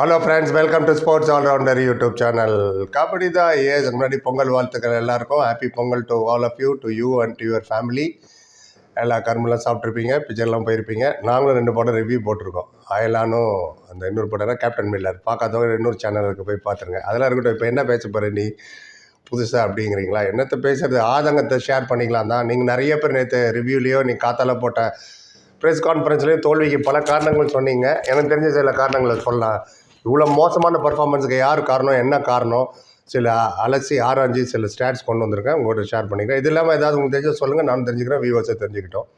Hello friends welcome to sports allrounder YouTube channel kabaddi தான் ஏஸ் முன்னாடி பொங்கல் வாழ்த்துக்கள் எல்லாருக்கும். Happy Pongal to all of you to you and to your family எல்லா கரும்பெல்லாம் சாப்பிட்ருப்பீங்க பிக்சர்லாம் போயிருப்பீங்க. நாங்களும் ரெண்டு படம் ரிவ்யூ போட்டிருக்கோம். அயலானும் அந்த இன்னொரு படம் கேப்டன் மில்லர் பார்க்காதவங்க இன்னொரு சேனலுக்கு போய் பார்த்துருங்க. அதெல்லாம் இருக்கட்டும் இப்போ என்ன பேச போகிற நீ? புதுசாக அப்படிங்கிறீங்களா? என்னத்தை பேசுறது? ஆதங்கத்தை ஷேர் பண்ணிக்கலாம் தான். நீங்கள் நிறைய பேர் நேற்று ரிவ்யூலேயோ நீ காத்தால போட்ட ப்ரெஸ் கான்ஃபரன்ஸ்லேயும் தோல்விக்கு பல காரணங்கள் சொன்னீங்க. எனக்கு தெரிஞ்ச சில காரணங்களை சொல்லலாம். இவ்வளோ மோசமான பர்ஃபார்மன்ஸுக்கு யார் காரணம் என்ன காரணம்? சில அலசி ஆராய்ஞ்சி சில ஸ்டாட்ஸ் கொண்டு வந்திருக்கேன். உங்கள்கிட்ட ஷேர் பண்ணிக்கிறேன். இது இல்லாமல் ஏதாவது உங்களுக்கு தெரிஞ்ச சொல்லுங்கள் நான் தெரிஞ்சுக்கிறேன். வியூவர்ஸை தெரிஞ்சுக்கிட்டோம்.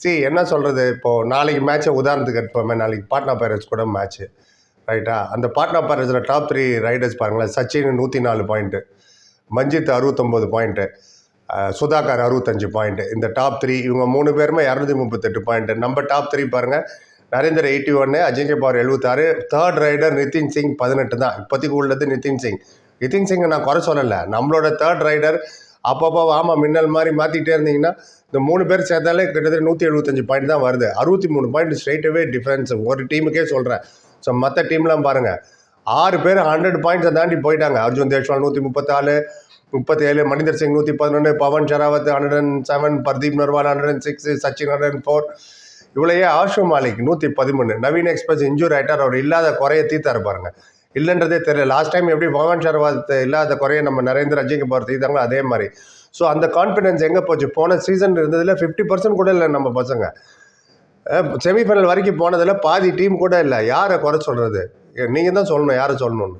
சி என்ன சொல்கிறது இப்போது நாளைக்கு மேட்ச்சை உதாரணத்துக்கு எடுப்போமே. நாளைக்கு பாட்னா பைரட்ஸ் கூட மேட்ச்சு ரைட்டா அந்த பாட்னா பைரட்ஸில் டாப் த்ரீ ரைடர்ஸ் பாருங்களேன். சச்சின் நூற்றி நாலு பாயிண்ட்டு மஞ்சித் அறுபத்தொம்போது பாயிண்ட்டு சுதாகர் அறுபத்தஞ்சு பாயிண்ட்டு இந்த டாப் த்ரீ இவங்க மூணு பேருமே இரநூத்தி முப்பத்தெட்டு பாயிண்ட்டு நம்ம டாப் த்ரீ பாருங்கள் நரேந்தர் எயிட்டி ஒன்று அஜிங்கே பவர் எழுபத்தாறு தேர்ட் ரைடர் நிதின் சிங் பதினெட்டு தான். இப்போதைக்கு உள்ளது நிதின் சிங். நிதின் சிங்கை நான் குறை சொல்லலை. நம்மளோட தேர்ட் ரைடர் அப்பப்போ ஆமாம் மின்னல் மாதிரி மாற்றிட்டே இருந்தீங்கன்னா இந்த மூணு பேர் சேர்த்தாலே கிட்டத்தட்ட நூற்றி எழுபத்தஞ்சு பாயிண்ட் தான் வருது. அறுபத்தி மூணு பாயிண்ட் ஸ்ட்ரைட்டவே டிஃப்ரென்ஸ் ஒரு டீமுக்கே சொல்கிறேன் ஸோ மற்ற டீம்லாம் பாருங்கள் ஆறு பேர் ஹண்ட்ரட் பாயிண்ட்ஸை தாண்டி போயிட்டாங்க. அர்ஜுன் தேஷ்வால் நூற்றி முப்பத்தாலு முப்பத்தேழு மணிந்தர் சிங் நூற்றி பதினொன்று Pawan Sehrawat hundred and seven Pardeep Narwal hundred and six Sachin hundred and four இவ்வளையே Ashu Malik நூற்றி பதிமூணு. நவீன் எக்ஸ்பிரஸ் இன்ஜூர் ஆகிட்டார் அவர் இல்லாத குறைய தீர்த்தாரு பாருங்க. இல்லைன்றதே தெரியல. லாஸ்ட் டைம் எப்படி பவன் சர்வாத் இல்லாத குறைய நம்ம நரேந்திர அஜய்க்கு பவர் தீர்த்தாங்களோ அதே மாதிரி. ஸோ அந்த கான்ஃபிடன்ஸ் எங்கே போச்சு? போன சீசன் இருந்ததில் ஃபிஃப்டி பர்சன்ட் கூட இல்லை நம்ம பசங்க. செமிஃபைனல் வரைக்கும் போனதில் பாதி டீம் கூட இல்லை. யாரை குறை சொல்கிறது நீங்கள் தான் சொல்லணும். யாரை சொல்லணும்னு?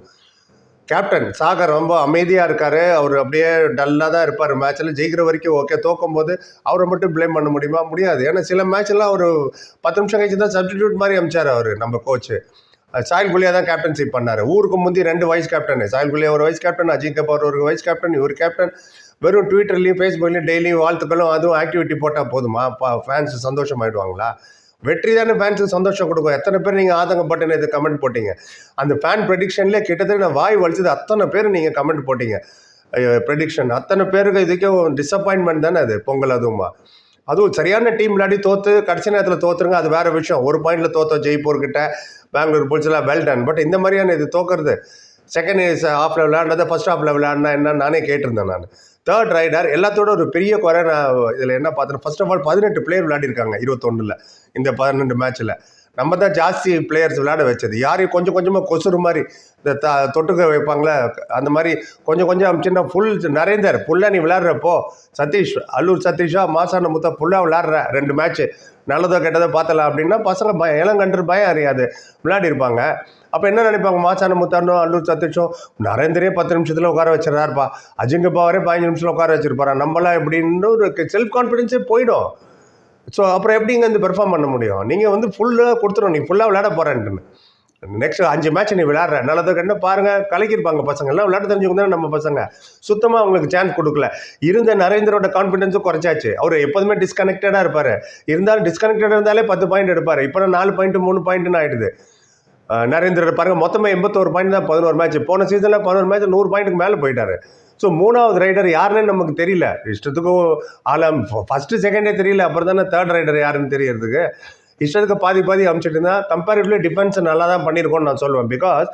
கேப்டன் சாகர் ரொம்ப அமைதியாக இருக்கார். அவர் அப்படியே டல்லாக தான் இருப்பார். மேட்ச்சில் ஜெயிக்கிற வரைக்கும் ஓகே தோக்கும் போது அவரை மட்டும் ப்ளேம் பண்ண முடியுமா? முடியாது. ஏன்னா சில மேட்ச்லாம் அவர் பத்து நிமிஷம் கழிச்சு தான் சப்ஸ்டிடியூட் மாதிரி அமைச்சார் அவர் நம்ம கோச்சு சாயல் குலியா தான் கேப்டன்ஷிப் பண்ணார். ஊருக்கு முந்தி ரெண்டு வைஸ் கேப்டன் சாயல் குலியா ஒரு வைஸ் கேப்டன் அஜித் கபூர் ஒரு வைஸ் கேப்டன் இவர் கேப்டன் வெறும் ட்விட்டர்லேயும் ஃபேஸ்புக்லேயும் டெய்லியும் வாழ்த்துக்களும் அதுவும் ஆக்டிவிட்டி போட்டால் போதுமா? ஃபேன்ஸ் சந்தோஷமாயிடுவாங்களா? வெற்றி தானே ஃபேன்ஸுக்கு சந்தோஷம் கொடுக்கும். எத்தனை பேர் நீங்கள் ஆதங்கப்பட்டு இது கமெண்ட் போட்டீங்க. அந்த ஃபேன் ப்ரெடிக்ஷன்லேயே கிட்டத்தட்ட நான் வாய் வலிச்சது அத்தனை பேர் நீங்கள் கமெண்ட் போட்டீங்க. ப்ரெடிக்ஷன் அத்தனை பேருக்கு இதுக்கும் டிசப்பாயின்மெண்ட் தானே அது பொங்கல் அதுவுமா? அதுவும் சரியான டீம் விளையாடி தோற்று கடைசி நேரத்தில் தோற்றுருங்க அது வேறு விஷயம். ஒரு பாயிண்டில் தோற்றோம் ஜெய்ப்பூர்கிட்ட பெங்களூர் புல்ஸ்லாம் வெல் டன் பட் இந்த மாதிரியான இது தோக்கிறது செகண்ட் இயர்ஸ் ஹாஃபில் விளையாடுறத ஃபஸ்ட் ஹாஃபில் விளையாடினா என்ன நானே கேட்டிருந்தேன் நான். தேர்ட் ரைடர் எல்லாத்தோட ஒரு பெரிய குறை நான் இதில் என்ன பார்த்தேன் ஃபர்ஸ்ட் ஆஃப் ஆல் பதினெட்டு பிளேயர் விளையாடிருக்காங்க இருபத்தொன்னில் இந்த பதினெண்டு மேட்ச்சில் நம்ம தான் ஜாஸ்தி பிளேயர்ஸ் விளையாட வச்சது. யாரையும் கொஞ்சம் கொஞ்சமாக கொசுறு மாதிரி இந்த த தொட்டுக்க வைப்பாங்களே அந்த மாதிரி கொஞ்சம் கொஞ்சம் அமிச்சுன்னா ஃபுல் நரேந்தர் ஃபுல்லாக நீ விளையாடுறப்போ சதீஷ் அல்லூர் சதீஷா மாசான முத்தா ஃபுல்லாக விளாட்ற ரெண்டு மேட்ச்சு நல்லதோ கெட்டதோ பார்த்தலாம் அப்படின்னா பசங்க பயம் இளங்கன்று பயம் அறியாது. விளையாடி இருப்பாங்க. அப்போ என்ன நினைப்பாங்க? மாசான முத்தானோ அல்லூர் சதீஷோ நரேந்தரே பத்து நிமிஷத்தில் உட்கார வச்சிடறாருப்பா. அஜிங்க பவரே பதினஞ்சு நிமிஷத்தில் உட்கார வச்சிருப்பாரா? நம்மளாம் எப்படின்னு ஒரு செல்ஃப் கான்ஃபிடென்ஸே போயிடும். ஸோ அப்புறம் எப்படி இங்கே வந்து பெர்ஃபார்ம் பண்ண முடியும்? நீங்கள் வந்து ஃபுல்லாக கொடுத்துரும் நீ ஃபுல்லாக விளையாட போகிறேன்ட்டுன்னு நெக்ஸ்ட் அஞ்சு மேட்ச் நீ விளையாடுற. நல்லது கண்டு பாருங்கள் கலக்கியிருப்பாங்க பசங்க. எல்லாம் விளையாட தெரிஞ்சவங்க தானே நம்ம பசங்க. சுத்தமாக அவங்களுக்கு சான்ஸ் கொடுக்கல. இருந்த நரேந்திரோட கான்ஃபிடன்ஸும் குறைச்சாச்சு. அவர் எப்போதுமே டிஸ்கனெக்டடாக இருப்பார். இருந்தாலும் டிஸ்கனெக்டடாக இருந்தாலே பத்து பாயிண்ட் எடுப்பார். இப்போ நாலு பாயிண்ட் மூணு பாயிண்ட்டுன்னு ஆகிடுது நரேந்திரர் பாருங்கள் மொத்தமாக எண்பத்தோரு பாயிண்ட் தான் பதினோரு மேட்ச் போன சீசனில் பதினோரு மேட்ச் நூறு பாயிண்ட்டுக்கு மேலே போயிட்டார். ஸோ மூணாவது ரைடர் யாருன்னு நமக்கு தெரியல. இஷ்டத்துக்கும் ஆலம் ஃபஸ்ட்டு செகண்டே தெரியல அப்புறம் தானே தேர்ட் ரைடர் யாருன்னு தெரியறதுக்கு. இஷ்டத்துக்கு பாதி பாதி அமிச்சிட்டு இருந்தால் கம்பேரிட்டிவ்லி டிஃபென்ஸ் நல்லா தான் பண்ணியிருக்கோன்னு நான் சொல்லுவேன். பிகாஸ்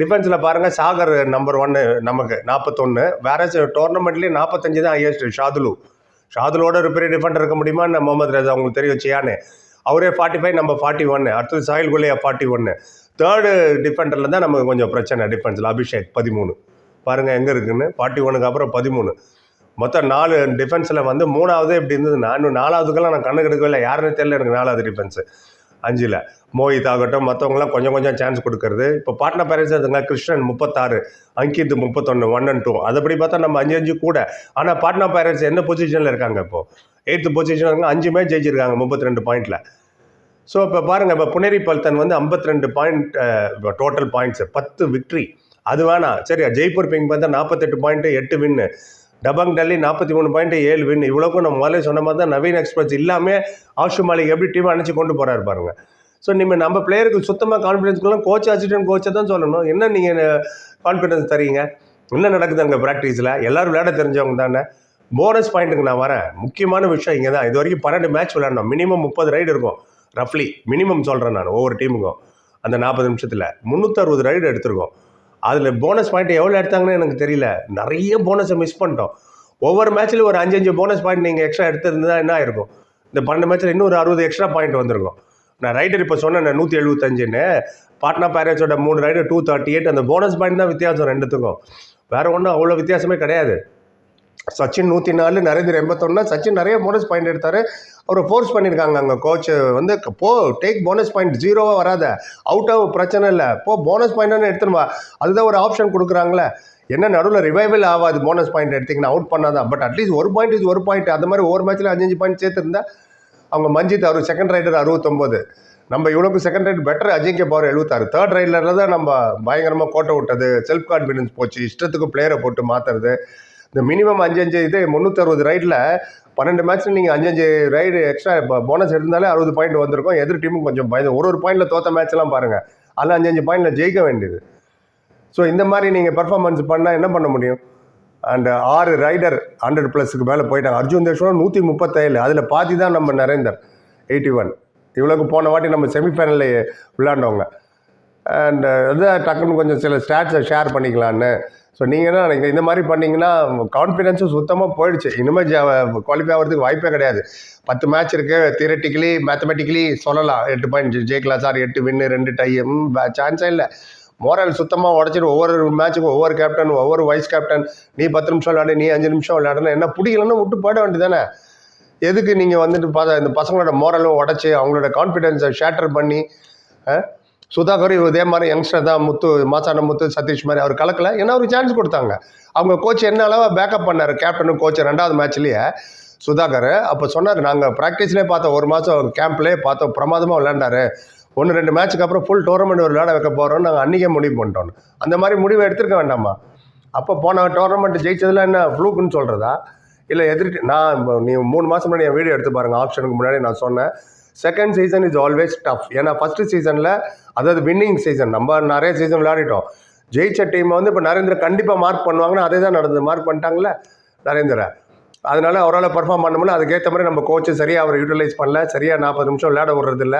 டிஃபென்ஸில் பாருங்கள் சாகர் நம்பர் ஒன்று நமக்கு நாற்பத்தொன்று வேற டோர்னமெண்ட்லேயே நாற்பத்தஞ்சு தான் ஹையஸ்ட் ஷாதுலு ஷாதுலோட ஒரு பெரிய டிஃபெண்டர் இருக்க முடியுமான்னு முகமது ரஜா உங்களுக்கு தெரியும் சியானே. அவரே ஃபார்ட்டி ஃபைவ் நம்ம ஃபார்ட்டி ஒன்று அடுத்தது சாயில் குலியா ஃபார்ட்டி ஒன்று தேர்டு டிஃபெண்டரில் தான் நமக்கு கொஞ்சம் பிரச்சனை டிஃபென்ஸில் அபிஷேக் பதிமூணு. பாருங்கள் எங்கே இருக்குன்னு? ஃபார்ட்டி ஒனுக்கு அப்புறம் பதிமூணு. மொத்தம் நாலு டிஃபென்ஸில் வந்து மூணாவது இப்படி இருந்தது நான் இன்னும் நாலாவதுக்கெல்லாம் நான் கண்ணு கெடுக்கவே இல்லை. யாருன்னு தெரியல எனக்கு நாலாவது டிஃபென்ஸு அஞ்சில். மோஹித் ஆகட்டும் மற்றவங்களாம் கொஞ்சம் கொஞ்சம் சான்ஸ் கொடுக்கறது. இப்போ பாட்னா பேரன்ஸ் இருந்துங்க கிருஷ்ணன் முப்பத்தாறு அங்கித் முப்பத்தொன்று ஒன் அண்ட் டூ அதுபடி பார்த்தா நம்ம அஞ்சு அஞ்சு கூட. ஆனால் பாட்னா பேரன்ஸ் என்ன பொசிஷனில் இருக்காங்க இப்போது எயித்து பொசிஷனில் இருக்காங்க அஞ்சு மேட்ச் ஜெயிச்சிருக்காங்க முப்பத்தி ரெண்டு பாயிண்டில் ஸோ இப்போ பாருங்கள் இப்போ புனேரி பல்தன் வந்து ஐம்பத்தி ரெண்டு பாயிண்ட் டோட்டல் பாயிண்ட்ஸு பத்து விக்ட்ரி அது வேணாம் சரியா ஜெய்ப்பூர் பிங் பார்த்தா நாற்பத்தெட்டு பாயிண்ட்டு எட்டு வின்னு டபங் டல்லி நாற்பத்தி மூணு பாயிண்ட் ஏழு வின் இவ்வளோக்கும் நம்ம முதல்ல சொன்ன மாதிரி தான் நவீன் எக்ஸ்பிரஸ் இல்லாமல் ஆஷு மாலிக் எப்படி டீம் அணைச்சி கொண்டு போகிறாரு பாருங்க. ஸோ நீங்கள் நம்ம பிளேயருக்கு சுத்தமாக கான்ஃபிடன்ஸ்க்குலாம் கோச் அசிஸ்டன்ட் கோச்சை தான் சொல்லணும். என்ன நீங்கள் கான்ஃபிடன்ஸ் தரீங்க? என்ன நடக்குது அங்கே ப்ராக்டிஸில் எல்லோரும் விளையாட தெரிஞ்சவங்க தானே. போனஸ் பாயிண்ட்டுக்கு நான் வரேன். முக்கியமான விஷயம் இங்கே தான். இது வரைக்கும் பன்னெண்டு மேட்ச் விளையாடணும் மினிமம் முப்பது ரைடு இருக்கும். ரஃப்லி மினிமம் சொல்கிறேன் நான் ஒவ்வொரு டீமுக்கும் அந்த நாற்பது நிமிஷத்தில் முந்நூற்றறுபது ரைடு எடுத்திருக்கோம். அதில் போனஸ் பாயிண்ட் எவ்வளோ எடுத்தாங்கன்னு எனக்கு தெரியல. நிறைய போனஸை மிஸ் பண்ணிட்டோம். ஒவ்வொரு மேட்ச்லையும் ஒரு அஞ்சு அஞ்சு போனஸ் பாயிண்ட் நீங்கள் எக்ஸ்ட்ரா எடுத்திருந்தா என்ன ஆயிருக்கும்? இந்த பன்னெண்டு மேட்ச்சில் இன்னும் ஒரு அறுபது எக்ஸ்ட்ரா பாயிண்ட் வந்திருக்கும். நான் ரைடர் இப்போ சொன்னேன் நூற்றி எழுபத்தஞ்சுன்னு பாட்னா பேரட்ஸோட மூணு ரைடர் டூ தேர்ட்டி எயிட் அந்த போனஸ் பாயிண்ட் தான் வித்தியாசம் ரெண்டுத்துக்கும். வேறு ஒன்றும் அவ்வளோ வித்தியாசமே கிடையாது. சச்சின் நூற்றி நாலு நரேந்திர எண்பத்தொன்னா. சச்சின் நிறைய போனஸ் பாயிண்ட் எடுத்தார். அவரை ஃபோர்ஸ் பண்ணியிருக்காங்க அங்கே கோச் வந்து போ டேக் போனஸ் பாயிண்ட் ஜீரோவாக வராத. அவுட் ஆக பிரச்சனை இல்லை. போ போனஸ் பாயிண்ட்னு எடுத்துன்னு வா. அதுதான் ஒரு ஆப்ஷன் கொடுக்குறாங்களே. என்ன நடுவில் ரிவைவல் ஆகாது போனஸ் பாயிண்ட் எடுத்தீங்கன்னா அவுட் பண்ணாதான். பட் அட்லீஸ்ட் ஒரு பாயிண்ட் இது ஒரு பாயிண்ட் அந்த மாதிரி ஒரு மேட்ச்சில் அஞ்சு பாயிண்ட் சேர்த்துருந்தா அவங்க மஞ்சித் அவர் செகண்ட் ரைடர் அறுபத்தொம்போது நம்ம இவ்வளோக்கு second raid better Ajinkya Pawar எழுபத்தாறு. தேர்ட் ரைடில் தான் நம்ம பயங்கரமாக கோட்டை விட்டது. செல்ஃப் கான்ஃபிடன்ஸ் போச்சு. இஷ்டத்துக்கு பிளேயரை போட்டு மாற்றுறது இந்த மினிமம் அஞ்சு அஞ்சு இது முந்நூற்றறுபது ரைடில் பன்னெண்டு மேட்ச்சில் நீங்கள் அஞ்சஞ்சு ரைடு எக்ஸ்ட்ரா இப்போ போனஸ் இருந்தாலே அறுபது பாயிண்ட் வந்திருக்கும். எதிர் டீமும் கொஞ்சம் பயந்து ஒரு ஒரு பாயிண்டில் தோத்த மேட்ச்லாம் பாருங்கள் அதில் அஞ்சஞ்சு பாயிண்டில் ஜெயிக்க வேண்டியது. ஸோ இந்த மாதிரி நீங்கள் பெர்ஃபார்மன்ஸ் பண்ணால் என்ன பண்ண முடியும்? அண்ட் ஆறு ரைடர் ஹண்ட்ரட் ப்ளஸுக்கு மேலே போயிட்டாங்க. அர்ஜுன் தேஷ்வரம் நூற்றி முப்பத்தேழு. அதில் பாதி தான் நம்ம நரேந்தர் எயிட்டி ஒன் இவ்வளோக்கு போன வாட்டி நம்ம செமிஃபைனலில் விளையாண்டவங்க. அண்ட் வந்து டக்குன்னு கொஞ்சம் சில ஸ்டாட்ஸை ஷேர் பண்ணிக்கலான்னு. ஸோ நீங்கள் என்ன இந்த மாதிரி பண்ணிங்கன்னா கான்ஃபிடென்ஸும் சுத்தமாக போயிடுச்சு. இனிமேல் குவாலிஃபை ஆகிறதுக்கு வாய்ப்பே கிடையாது. பத்து மேட்ச் இருக்குது தியரட்டிக்கலி மேத்தமெட்டிக்கலி சொல்லலாம். எட்டு பாயிண்ட் ஜெயிக்கலாம் சார் எட்டு வின்னு ரெண்டு டை சான்ஸே இல்லை. மோரல் சுத்தமாக உடச்சிட்டு ஒவ்வொரு மேட்சுக்கும் ஒவ்வொரு கேப்டன் ஒவ்வொரு வைஸ் கேப்டன் நீ பத்து நிமிஷம் விளையாடு நீ அஞ்சு நிமிஷம் விளையாடுனா என்ன பிடிக்கலன்னு விட்டு போயிட வேண்டியதானே எதுக்கு நீங்கள் வந்துட்டு பார்த்தா இந்த பசங்களோட மோரலும் உடச்சி அவங்களோட கான்ஃபிடென்ஸை ஷேட்டர் பண்ணி ஆ சுதாகர் இதே மாதிரி யங்ஸ்டர் தான் முத்து மாசான முத்து சதீஷ் மாதிரி அவர் கலக்கல. ஏன்னா ஒரு சான்ஸ் கொடுத்தாங்க. அவங்க கோச் என்ன அளவு பேக்கப் பண்ணார்? கேப்டனும் கோச் ரெண்டாவது மேட்ச்லேயே சுதாகர் அப்போ சொன்னார் நாங்கள் ப்ராக்டிஸ்லேயே பார்த்தோம். ஒரு மாதம் கேம்ப்லேயே பார்த்தோம். பிரமாதமாக விளையாண்டாரு. ஒன்று ரெண்டு மேட்ச்சுக்கு அப்புறம் ஃபுல் டோர்னமெண்ட் ஒரு விளையாட வைக்க போகிறோம் நாங்கள் அன்றைக்கே முடிவு பண்ணிட்டோம். அந்த மாதிரி முடிவை எடுத்துருக்க வேண்டாமா? அப்போ போன டோர்னமெண்ட் ஜெயிச்சதுல என்ன ஃப்ளூக்குன்னு சொல்கிறதா இல்லை எதிர்த்து நான் நீ மூணு மாதம் முன்னாடி என் வீடியோ எடுத்து பாருங்கள் ஆப்ஷனுக்கு முன்னாடி நான் சொன்னேன். Second season is always tough ஏன்னா ஃபஸ்ட்டு சீசனில் அதாவது வின்னிங் சீசன் நம்ம நிறைய சீசன் விளையாடிட்டோம். ஜெயிச்ச டீமை வந்து இப்போ நரேந்திர கண்டிப்பாக மார்க் பண்ணுவாங்கன்னா அதே தான் நடந்தது. மார்க் பண்ணிட்டாங்களே நரேந்திர. அதனால் அவரால் பர்ஃபார்ம் பண்ண முடியல. அதுக்கேற்ற மாதிரி நம்ம கோச்சு சரியாக அவரை யூட்டிலைஸ் பண்ணல. சரியாக நாற்பது நிமிஷம் விளையாட விடுறதில்ல.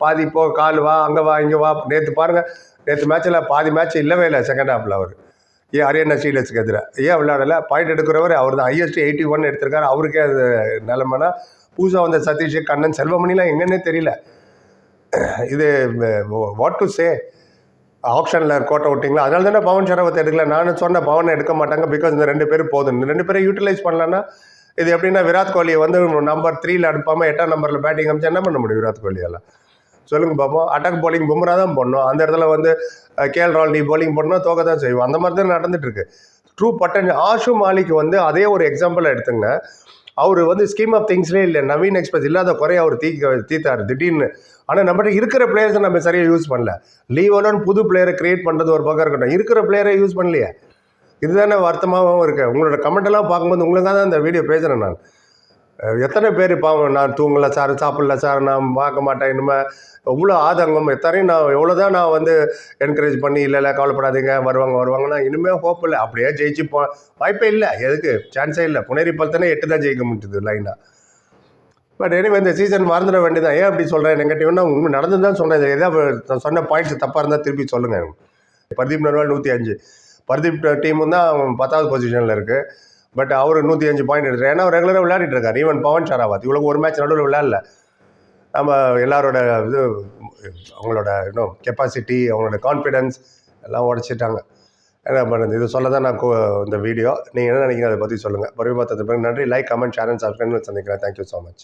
பாதி போ கால் வா அங்கே வா இங்கே வா. நேற்று பாருங்கள் நேற்று மேட்ச்சில் பாதி மேட்ச் இல்லவே இல்லை செகண்ட் ஹாஃபில் அவர். ஏன் ஹரியானா ஸ்டீலர்ஸுக்கு எதிராக ஏன் விளையாடல? பாயிண்ட் எடுக்கிறவர் அவர் தான் ஹையஸ்ட் எயிட்டி ஒன் எடுத்திருக்காரு. அவருக்கே அது நிலமைனா பூஜா வந்த சதீஷ் கண்ணன் செல்வமணிலாம் எங்கன்னே தெரியல. இது வாட் டு சே ஆப்ஷனில் கோட்டை விட்டிங்களா? அதனால தானே பவன் சரவத்தை எடுக்கல. நானும் சொன்னேன் பவனை எடுக்க மாட்டாங்க பிகாஸ் இந்த ரெண்டு பேரும் போதும். இந்த ரெண்டு பேரும் யூட்டிலைஸ் பண்ணலன்னா இது எப்படின்னா விராட் கோலியை வந்து நம்பர் த்ரீல அனுப்பாமல் எட்டாம் நம்பரில் பேட்டிங் அமைச்சா என்ன பண்ண முடியும் விராட் கோலியால் சொல்லுங்க பார்ப்போம் அட்டாக் போலிங் பும்ரா தான் பண்ணோம் அந்த இடத்துல வந்து கேஎல் ரால் நீ bowling பண்ணால் தோக்க தான் செய்வோம். அந்த மாதிரி தான் நடந்துட்டு இருக்கு. ட்ரூ பட்டன் ஆஷு மாலிக் வந்து அதே ஒரு எக்ஸாம்பிள் எடுத்துங்க அவர் வந்து ஸ்கீம் ஆஃப் திங்ஸ்லேயே இல்லை. நவீன் எக்ஸ்பிரஸ் இல்லாத குறைய அவர் தீ தீத்தார் திடீர்னு. ஆனால் நம்மகிட்ட இருக்கிற பிளேயர்ஸை நம்ம சரியாக யூஸ் பண்ணல. லீவலோன்னு புது பிளேயரை கிரியேட் பண்ணுறது ஒரு பக்கம் இருக்கட்டும். இருக்கிற பிளேயரை யூஸ் பண்ணலையே. இதுதானே வருத்தமாகவும் இருக்குது உங்களோட கமெண்ட்டெல்லாம் பார்க்கும்போது உங்களுக்காக தான் இந்த வீடியோ பேசுகிறேன் நான். எத்தனை பேர் பாவம் நான் தூங்கல சார் சாப்பிடல சார் நான் பார்க்க மாட்டேன் இனிமேல் எவ்வளோ ஆதங்கம் எத்தனையும் நான் எவ்வளோ தான் நான் வந்து என்கரேஜ் பண்ணி இல்லை இல்லை கவலைப்படாதீங்க வருவாங்க வருவாங்கன்னா இனிமேல் ஹோப் இல்லை. அப்படியே ஜெயிச்சு போ வாய்ப்பே இல்லை. எதுக்கு? சான்ஸே இல்லை. புனேரி பல்தானே எட்டு தான் ஜெயிக்க முடியுது லைனாக பட் எனவே இந்த சீசன் மறந்துட வேண்டியதான் ஏன் அப்படி சொல்கிறேன் நெகட்டிவ்னா உண்மை நடந்து தான் சொன்னேன். எதாவது சொன்ன பாயிண்ட்ஸ் தப்பாக இருந்தால் திருப்பி சொல்லுங்கள் பர்தீப் நர்வால் நூற்றி அஞ்சு. பர்தீப் டீமும் தான் அவன் பத்தாவது பொசிஷனில் இருக்குது பட் அவர் நூற்றி அஞ்சு பாயிண்ட் எடுத்துரு ஏன்னா அவர் ரெகுலராக விளையாடிட்டு இருக்காரு. ஈவன் பவன் ஷராவத் இவ்வளோ ஒரு மேட்ச் நடுவில் விளையாடல. நம்ம எல்லாரோட இது அவங்களோட இன்னும் கெப்பாசிட்டி அவங்களோட கான்ஃபிடென்ஸ் எல்லாம் உடச்சிட்டாங்க. என்ன பண்ணுறது இது சொல்ல தான் நான் இந்த வீடியோ நீங்கள் என்ன நினைக்கிறீங்க அதை பற்றி சொல்லுங்கள் பரிமாற்றத்துக்கு பிறகு நன்றி. Like comment share and subscribe சந்திக்கிறேன். Thank you so much